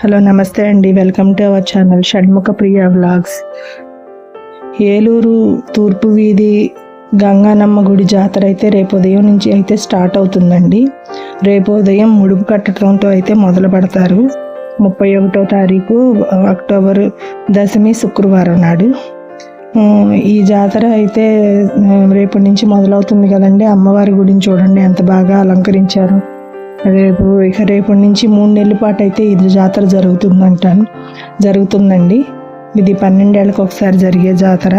Hello నమస్తే అండి. Welcome to our channel Shanmukha Priya vlogs. Eluru తూర్పు వీధి గంగానమ్మ గుడి జాతర అయితే రేపు ఉదయం నుంచి అయితే స్టార్ట్ అవుతుందండి. రేపు ఉదయం ముడుపు కట్టడంతో అయితే మొదలు పెడతారు. ముప్పై ఒకటో తారీఖు అక్టోబర్ దశమి శుక్రవారం నాడు. ఈ జాతర అయితే రేపటి నుంచి మొదలవుతుంది కదండి. అమ్మవారి గుడిని చూడండి ఎంత బాగా అలంకరించారు. రేపు ఇక రేపటి నుంచి మూడు నెలల పాటు అయితే ఇది జాతర జరుగుతుందంటాను. జరుగుతుందండి. ఇది పన్నెండేళ్ళకి ఒకసారి జరిగే జాతర.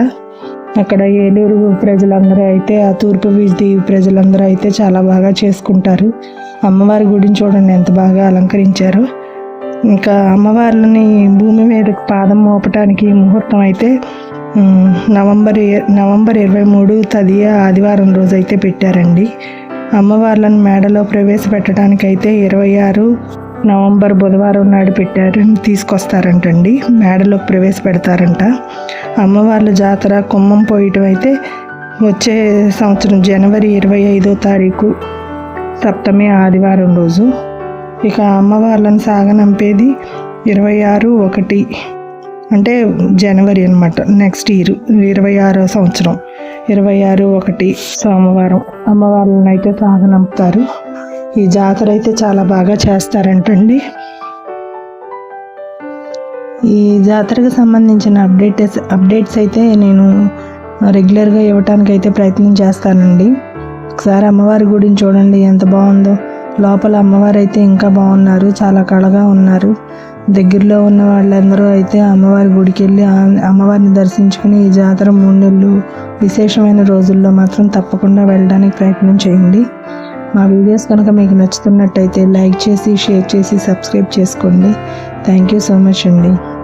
అక్కడ ఏలూరు ప్రజలందరూ అయితే ఆ తూర్పు వీధి ప్రజలందరూ అయితే చాలా బాగా చేసుకుంటారు. అమ్మవారి గుడిని చూడండి ఎంత బాగా అలంకరించారు. ఇంకా అమ్మవార్లని భూమి మీద పాదం మోపటానికి ముహూర్తం అయితే నవంబర్ నవంబర్ ఇరవై మూడు తదియ ఆదివారం రోజు అయితే పెట్టారండి. అమ్మవార్లను మేడలో ప్రవేశపెట్టడానికైతే ఇరవై ఆరు నవంబర్ బుధవారం నాడు పెట్టారు తీసుకొస్తారంటండి. మేడలోకి ప్రవేశపెడతారంట. అమ్మవార్ల జాతర కుమ్మం పోయటం అయితే వచ్చే సంవత్సరం జనవరి ఇరవై ఐదో తారీఖు సప్తమి ఆదివారం రోజు. ఇక అమ్మవార్లను సాగనంపేది ఇరవై ఆరు ఒకటి అంటే జనవరి అనమాట నెక్స్ట్ ఇయర్ ఇరవై ఆరో సంవత్సరం. ఇరవై ఆరు ఒకటి సోమవారం. అమ్మవార్లను అయితే సాగనంపుతారు ఈ జాతర అయితే చాలా బాగా చేస్తారంటండి. ఈ జాతరకు సంబంధించిన అప్డేట్స్ అప్డేట్స్ అయితే నేను రెగ్యులర్గా ఇవ్వటానికి అయితే ప్రయత్నం చేస్తానండి. ఒకసారి అమ్మవారి గుడిని చూడండి ఎంత బాగుందో. లోపల అమ్మవారు అయితే ఇంకా బాగున్నారు చాలా కళగా ఉన్నారు. దగ్గరలో ఉన్న వాళ్ళందరూ అయితే అమ్మవారి గుడికి వెళ్ళి ఆ- అమ్మవారిని దర్శించుకుని ఈ జాతర మూడు నెలలు విశేషమైన రోజుల్లో మాత్రం తప్పకుండా వెళ్ళడానికి ప్రయత్నం చేయండి. మా వీడియోస్ కనుక మీకు నచ్చుతున్నట్టయితే లైక్ చేసి షేర్ చేసి సబ్స్క్రైబ్ చేసుకోండి. థ్యాంక్ యూ సో మచ్ అండి.